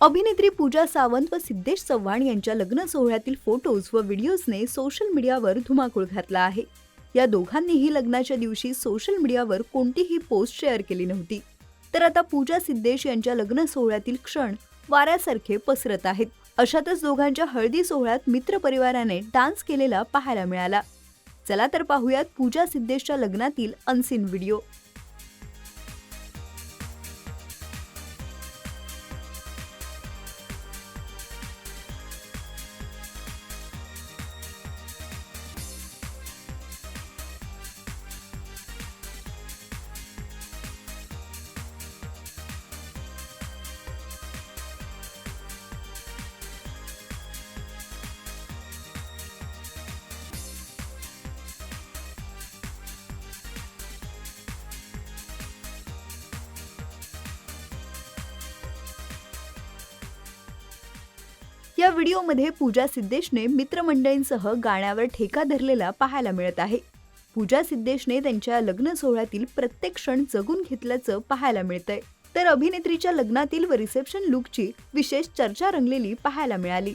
अभिनेत्री पूजा सावंत व सिद्धेश चव्हाण यांच्या लग्न सोहळ्यातील फोटोज व व्हिडिओजने सोशल मीडियावर धुमाकूळ घातला आहे. या दोघांनीही लग्नाच्या दिवशी सोशल मीडियावर कोणतीही पोस्ट शेअर केली नव्हती. तर आता पूजा सिद्धेश यांच्या लग्न सोहळ्यातील क्षण वाऱ्यासारखे पसरत आहेत. अशातच दोघांच्या हळदी सोहळ्यात मित्रपरिवाराने डान्स केलेला पाहायला मिळाला. चला तर पाहूयात पूजा सिद्धेशच्या लग्नातील अनसिन व्हिडिओ या व्हिडिओमध्ये पूजा सिद्धेशने मित्रमंडळींसह गाण्यावर ठेका धरलेला पाहायला मिळत आहे. पूजा सिद्धेशने त्यांच्या लग्न सोहळ्यातील प्रत्येक क्षण जगून घेतल्याचं पाहायला मिळतंय. तर अभिनेत्रीच्या लग्नातील व रिसेप्शन लुकची विशेष चर्चा रंगलेली पाहायला मिळाली.